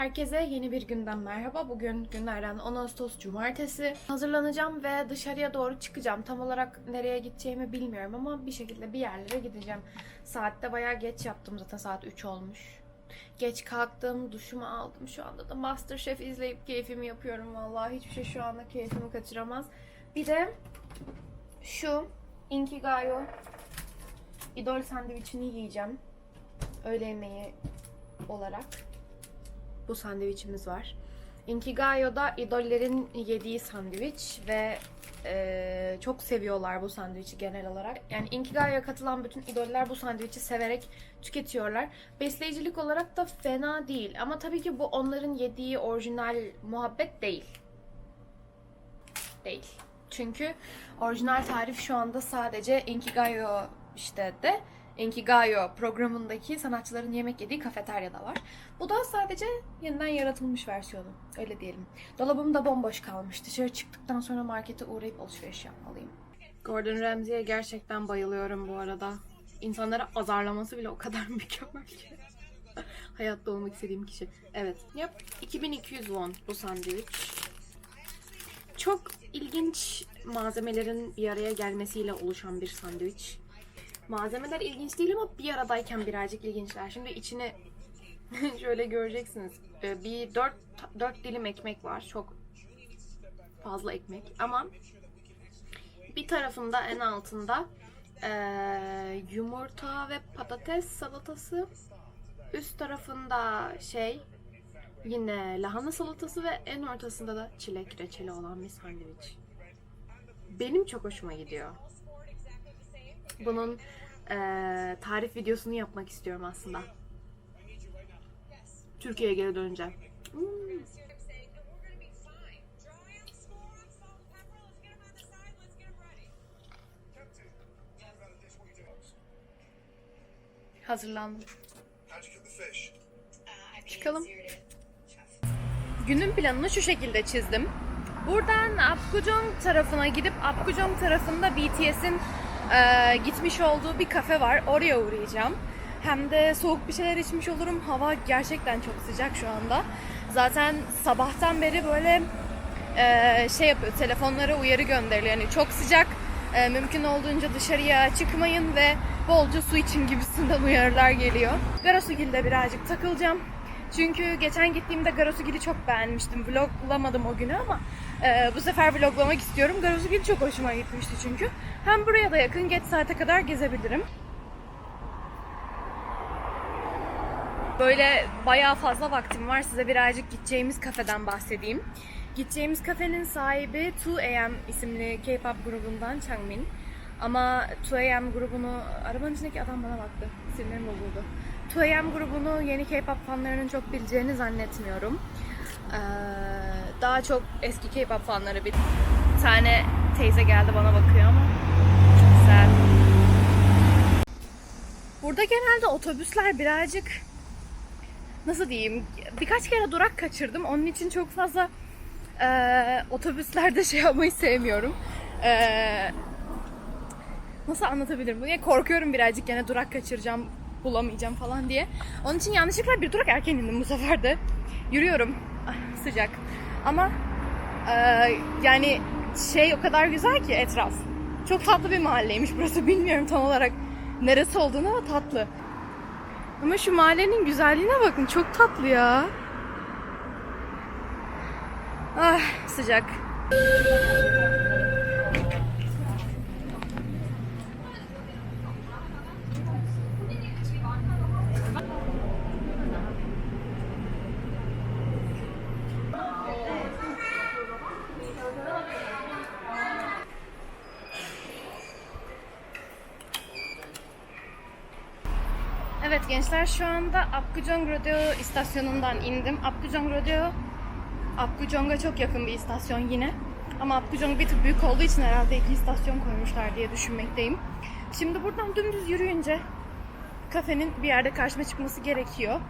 Herkese yeni bir günden merhaba. Bugün günlerden 10 Ağustos Cumartesi. Hazırlanacağım ve dışarıya doğru çıkacağım. Tam olarak nereye gideceğimi bilmiyorum ama bir şekilde bir yerlere gideceğim. Saatte bayağı geç yaptım zaten saat 3 olmuş. Geç kalktım, duşumu aldım. Şu anda da Masterchef izleyip keyfimi yapıyorum vallahi. Hiçbir şey şu anda keyfimi kaçıramaz. Bir de şu Inkigayo idol sandviçini yiyeceğim. Öğle yemeği olarak bu sandviçimiz var. Inkigayo'da idollerin yediği sandviç ve e, çok seviyorlar bu sandviçi genel olarak. Yani Inkigayo'ya katılan bütün idoller bu sandviçi severek tüketiyorlar. Besleyicilik olarak da fena değil ama tabii ki bu onların yediği orijinal muhabbet değil. Değil. Çünkü orijinal tarif şu anda sadece Inkigayo işte de Inkigayo programındaki sanatçıların yemek yediği kafeteryada var. Bu da sadece yeniden yaratılmış versiyonu. Öyle diyelim. Dolabım da bomboş kalmış. Dışarı çıktıktan sonra markete uğrayıp alışveriş yapmalıyım. Gordon Ramsay'e gerçekten bayılıyorum bu arada. İnsanlara azarlaması bile o kadar mükemmel ki. Hayatta olmak istediğim kişi. Evet. Yap. 2200 won bu sandviç. Çok ilginç malzemelerin bir araya gelmesiyle oluşan bir sandviç. Malzemeler ilginç değil ama bir aradayken birazcık ilginçler. Şimdi içine şöyle göreceksiniz. Ee, Bir dört, dört dilim ekmek var. Çok fazla ekmek. Ama bir tarafında en altında eee, yumurta ve patates salatası. Üst tarafında şey yine lahana salatası ve en ortasında da çilek reçeli olan bir sandviç. Benim çok hoşuma gidiyor. Bunun eee, tarif videosunu yapmak istiyorum aslında. Türkiye'ye geri dönünce. Hmm. Hazırlandım. Çıkalım. Günün planını şu şekilde çizdim. Buradan Apgujeong tarafına gidip Apgujeong tarafında BTS'in e, gitmiş olduğu bir kafe var. Oraya uğrayacağım. Hem de soğuk bir şeyler içmiş olurum. Hava gerçekten çok sıcak şu anda. Zaten sabahtan beri böyle e, şey yapıyor. Telefonlara uyarı gönderiliyor. Yani çok sıcak. e, mümkün olduğunca dışarıya çıkmayın ve bolca su için gibisinden uyarılar geliyor. Garosugil'de birazcık takılacağım. Çünkü geçen gittiğimde Garosugil'i çok beğenmiştim. Vloglamadım o günü ama e, bu sefer vloglamak istiyorum. Garosugil çok hoşuma gitmişti çünkü. Hem buraya da yakın geç saate kadar gezebilirim. Böyle bayağı fazla vaktim var. Size birazcık gideceğimiz kafeden bahsedeyim. Gideceğimiz kafenin sahibi 2AM isimli K-pop grubundan Changmin. Ama 2AM grubunu, arabanın içindeki adam bana baktı. Sinirim bozuldu. 2AM grubunu yeni K-pop fanlarının çok bileceğini zannetmiyorum. Ee, daha çok eski K-pop fanları bir tane teyze geldi bana bakıyor ama güzel. Burada genelde otobüsler birazcık nasıl diyeyim birkaç kere durak kaçırdım. Onun için çok fazla eee, otobüslerde şey yapmayı sevmiyorum. Eee, nasıl anlatabilirim bunu? Korkuyorum birazcık gene durak kaçıracağım, bulamayacağım falan diye. Onun için yanlışlıkla bir durak erken indim bu sefer de. Yürüyorum. Ah, sıcak. Ama eee, yani şey o kadar güzel ki etraf. Çok tatlı bir mahalleymiş burası. Bilmiyorum tam olarak neresi olduğunu ama tatlı. Ama şu mahallenin güzelliğine bakın. Çok tatlı ya. Ah sıcak. Evet gençler şu anda Apgujeong Rodeo istasyonundan indim. Apgujeong Rodeo Apgujeong'a çok yakın bir istasyon yine. Ama Apgujeong bir tık büyük olduğu için herhalde iki istasyon koymuşlar diye düşünmekteyim. Şimdi buradan dümdüz yürüyünce kafenin bir yerde karşıma çıkması gerekiyor.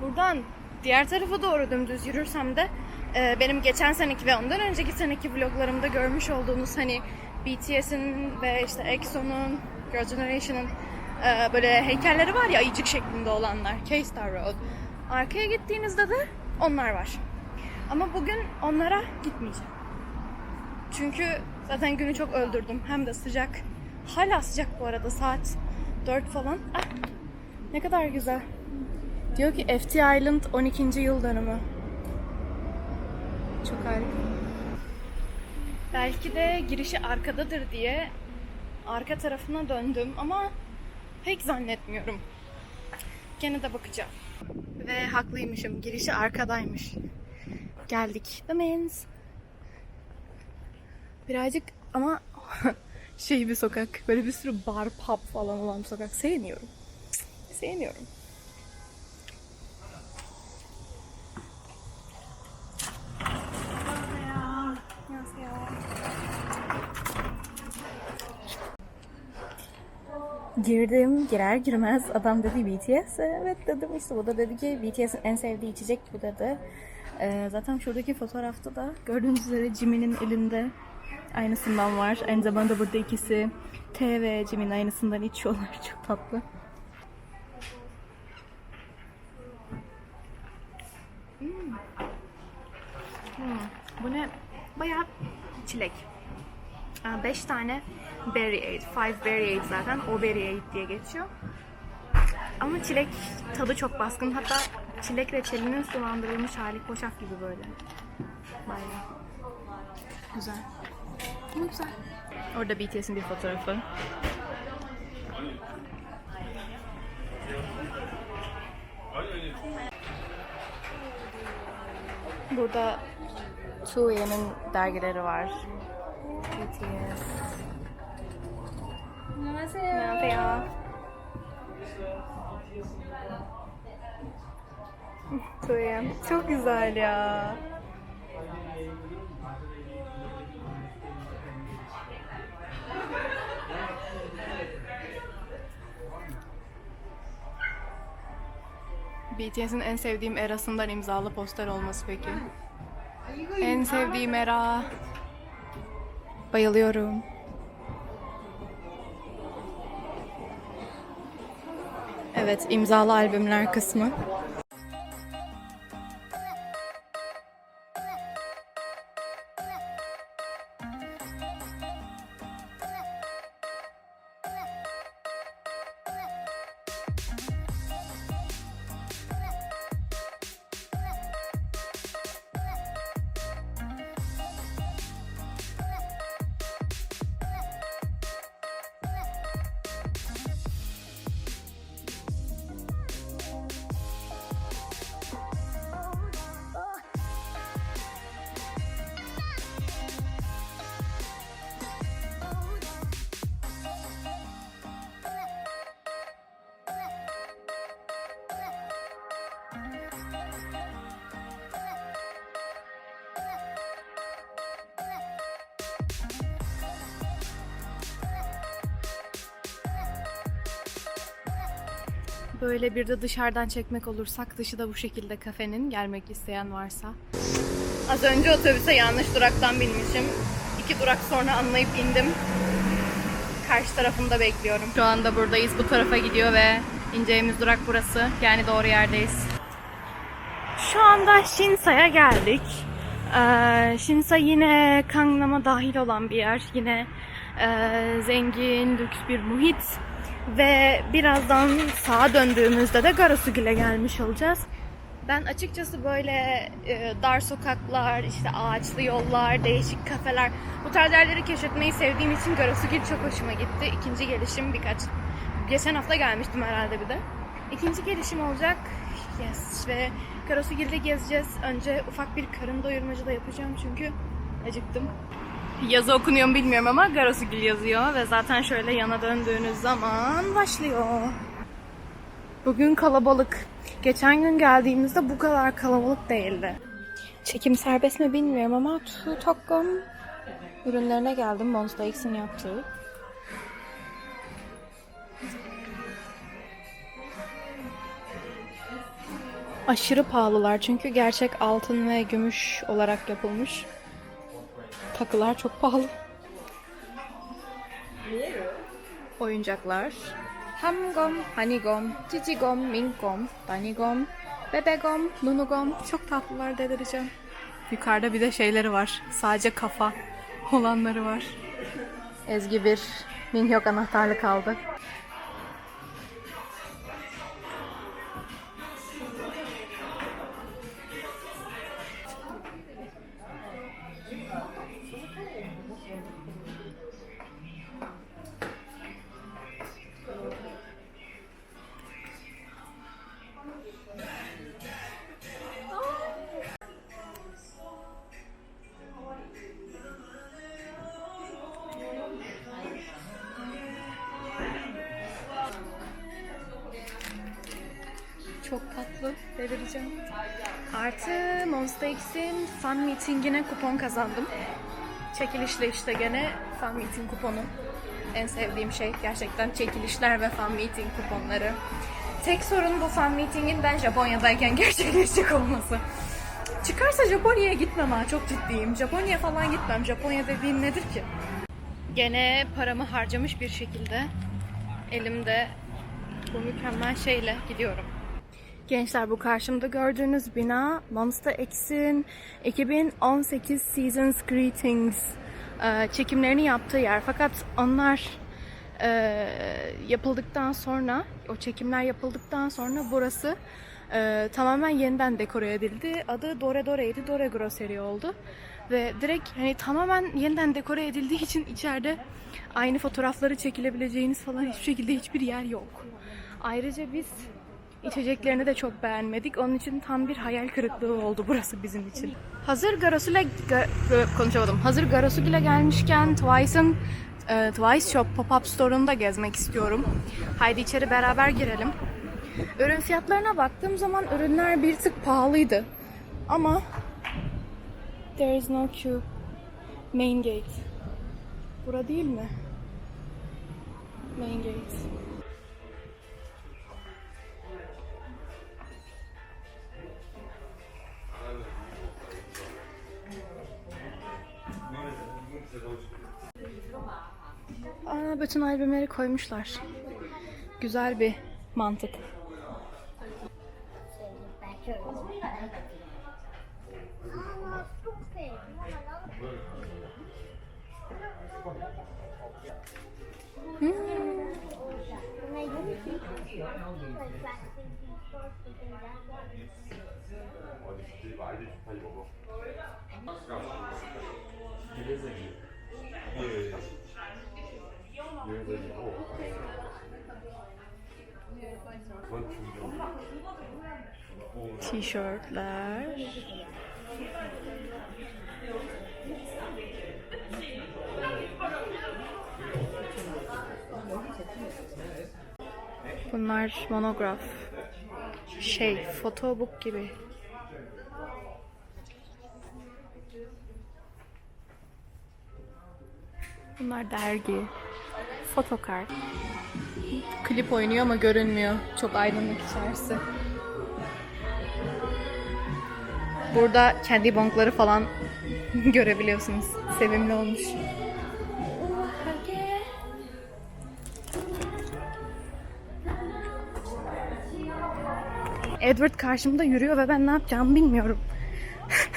Buradan diğer tarafa doğru dümdüz yürürsem de e, benim geçen seneki ve ondan önceki seneki vloglarımda görmüş olduğunuz hani BTS'in ve işte EXO'nun, Girl Generation'ın Ee, böyle heykelleri var ya ayıcık şeklinde olanlar. K-Star Road. Arkaya gittiğinizde de onlar var. Ama bugün onlara gitmeyeceğim. Çünkü zaten günü çok öldürdüm. Hem de sıcak. Hala sıcak bu arada saat 4 falan. Ah, ne kadar güzel. Diyor ki FT Island 12. yıl dönümü. Çok harika. Belki de girişi arkadadır diye arka tarafına döndüm ama pek zannetmiyorum. Gene de bakacağım. Ve haklıymışım. Girişi arkadaymış. Geldik. The Men's. Birazcık ama şey bir sokak. Böyle bir sürü bar, pub falan olan bir sokak. Sevmiyorum. Sevmiyorum. Girdim, girer girmez adam dedi BTS. Evet dedim işte bu da dedi ki BTS'in en sevdiği içecek bu dedi. Ee, zaten şuradaki fotoğrafta da gördüğünüz üzere Jimin'in elinde aynısından var. Aynı zamanda burada ikisi T ve Jimin aynısından içiyorlar. Çok tatlı. Hmm. Hmm. Bu ne? Bayağı çilek. 5 tane berry aid. Five berry aid zaten. O berry aid diye geçiyor. Ama çilek tadı çok baskın. Hatta çilek reçelinin sulandırılmış hali hoşaf gibi böyle. Bayağı. Güzel. Ama güzel. Orada BTS'in bir fotoğrafı. Burada 2AM'in dergileri var. BTS. 안녕하세요. Tuğyem. Çok güzel ya. BTS'in en sevdiğim erasından imzalı poster olması peki. En sevdiğim era. Bayılıyorum. Evet, imzalı albümler kısmı. Böyle bir de dışarıdan çekmek olursak dışı da bu şekilde kafenin gelmek isteyen varsa. Az önce otobüse yanlış duraktan binmişim. İki durak sonra anlayıp indim. Karşı tarafında bekliyorum. Şu anda buradayız. Bu tarafa gidiyor ve ineceğimiz durak burası. Yani doğru yerdeyiz. Şu anda Shinsa'ya geldik. Ee, Shinsa yine Gangnam'a dahil olan bir yer. Yine zengin, lüks bir muhit. Ve birazdan sağa döndüğümüzde de Garosugil'e gelmiş olacağız. Ben açıkçası böyle e, dar sokaklar, işte ağaçlı yollar, değişik kafeler, bu tarz yerleri keşfetmeyi sevdiğim için Garosugil çok hoşuma gitti. İkinci gelişim birkaç, geçen hafta gelmiştim herhalde bir de. İkinci gelişim olacak. Yes ve Garosugil'de gezeceğiz. Önce ufak bir karın doyurmacı da yapacağım çünkü acıktım. Yazı okunuyor mu bilmiyorum ama Garosugil yazıyor ve zaten şöyle yana döndüğünüz zaman başlıyor. Bugün kalabalık. Geçen gün geldiğimizde bu kadar kalabalık değildi. Çekim serbest mi bilmiyorum ama Tu Takkum ürünlerine geldim. Monster X'in yaptığı. Aşırı pahalılar çünkü gerçek altın ve gümüş olarak yapılmış. Takılar çok pahalı. Oyuncaklar. Hamgom, hanigom, cicigom, mingom, danigom, bebegom, nunugom. Çok tatlılar delireceğim. Yukarıda bir de şeyleri var. Sadece kafa olanları var. Ezgi bir minyok anahtarlık aldı. Tatlı. Delireceğim. Artı Monster X'in fan meetingine kupon kazandım. Çekilişle işte gene fan meeting kuponu. En sevdiğim şey gerçekten çekilişler ve fan meeting kuponları. Tek sorun bu fan meetingin ben Japonya'dayken gerçekleşecek olması. Çıkarsa Japonya'ya gitmem ha çok ciddiyim. Japonya falan gitmem. Japonya dediğin nedir ki? Gene paramı harcamış bir şekilde elimde bu mükemmel şeyle gidiyorum. Gençler bu karşımda gördüğünüz bina Monster X'in 2018 Seasons Greetings e, çekimlerini yaptığı yer. Fakat onlar e, yapıldıktan sonra, o çekimler yapıldıktan sonra burası e, tamamen yeniden dekore edildi. Adı Dore Dore'ydi, Dore Grocery oldu. Ve direkt hani tamamen yeniden dekore edildiği için içeride aynı fotoğrafları çekilebileceğiniz falan hiçbir şekilde hiçbir yer yok. Ayrıca biz İçeceklerini de çok beğenmedik. Onun için tam bir hayal kırıklığı oldu burası bizim için. Hazır Garosula Ga- konuşamadım. Hazır Garosugil'e gelmişken Twice'ın e, Twice Shop Pop-Up Store'unu da gezmek istiyorum. Haydi içeri beraber girelim. Ürün fiyatlarına baktığım zaman ürünler bir tık pahalıydı. Ama there is no queue. Main gate. Bura değil mi? Main gate. Bütün albümleri koymuşlar. Güzel bir mantık. Tişörtler. Bunlar monograf. Şey, fotobook gibi. Bunlar dergi. Fotokart. Klip oynuyor ama görünmüyor. Çok aydınlık içerisi. Burada kendi bonkları falan görebiliyorsunuz. Sevimli olmuş. Edward karşımda yürüyor ve ben ne yapacağımı bilmiyorum.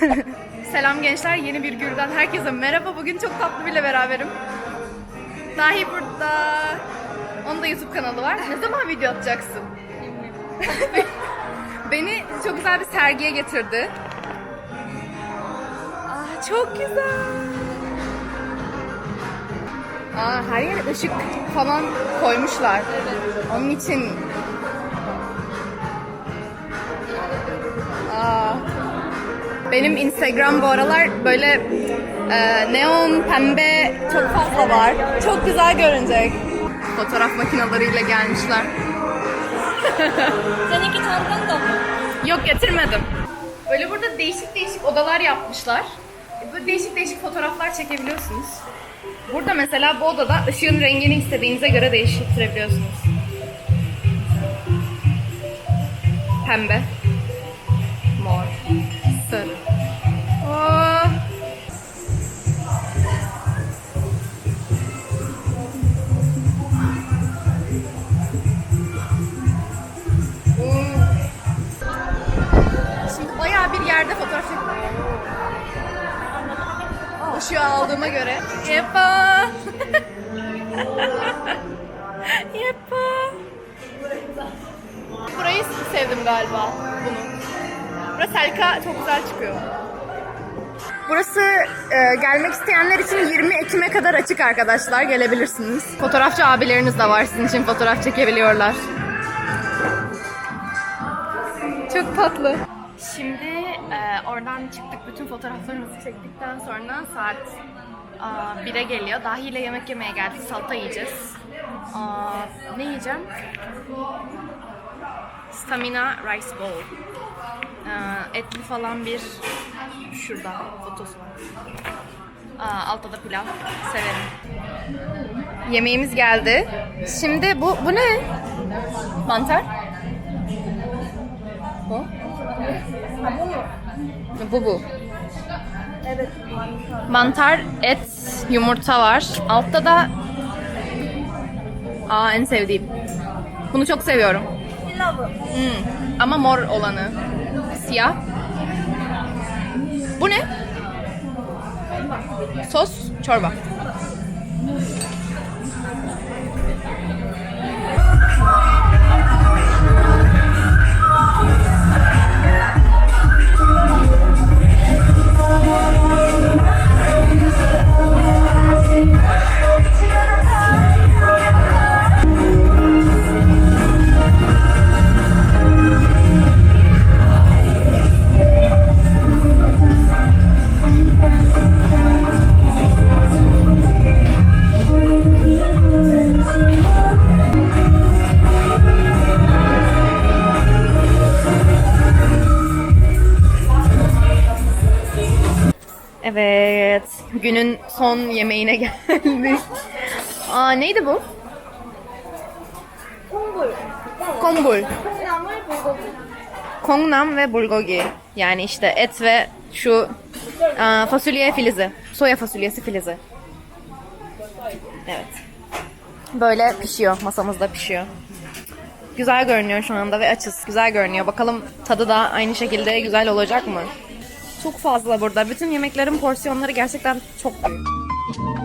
Selam gençler, yeni bir gürden herkese merhaba. Bugün çok tatlı bile beraberim. Dahi burada. Onun da YouTube kanalı var. Ne zaman video atacaksın? Beni çok güzel bir sergiye getirdi. Aa, çok güzel. Aa, her yere ışık falan koymuşlar. Onun için Aa, benim Instagram bu aralar böyle e, neon pembe çok fazla var. Çok güzel görünecek. Fotoğraf makinalarıyla gelmişler. Seninki çantan da mı? Yok getirmedim. Böyle burada değişik değişik odalar yapmışlar. Böyle değişik değişik fotoğraflar çekebiliyorsunuz. Burada mesela bu odada ışığın rengini istediğinize göre değiştirebiliyorsunuz. Pembe. Aldığıma göre. Yepa. Yepa. Burayı sevdim galiba. Bunu. Burası Selka çok güzel çıkıyor. Burası e, gelmek isteyenler için 20 Ekim'e kadar açık arkadaşlar. Gelebilirsiniz. Fotoğrafçı abileriniz de var sizin için fotoğraf çekebiliyorlar. Çok tatlı. Şimdi e, oradan çıktık. Bütün fotoğraflarımızı çektikten sonra saat aa, 1'e geliyor. Dahiyle yemek yemeye geldik. Salata yiyeceğiz. Aa, ne yiyeceğim? Stamina Rice Bowl. Ee, etli falan bir şurada fotosu var. Aa, altta da pilav. Severim. Yemeğimiz geldi. Şimdi bu bu ne? Mantar. Bu? Bu bu. Evet. Mantar, et, yumurta var. Altta da Aa en sevdiğim. Bunu çok seviyorum. Hmm. Ama mor olanı. Siyah. Bu ne? Sos, çorba. Son yemeğine geldik. Aa neydi bu? Kongbul. Kongbul. Kongnam ve bulgogi. Yani işte et ve şu aa, fasulye filizi. Soya fasulyesi filizi. Evet. Böyle pişiyor. Masamızda pişiyor. Güzel görünüyor şu anda ve açız. Güzel görünüyor. Bakalım tadı da aynı şekilde güzel olacak mı? Çok fazla burada. Bütün yemeklerin porsiyonları gerçekten çok büyük. thank you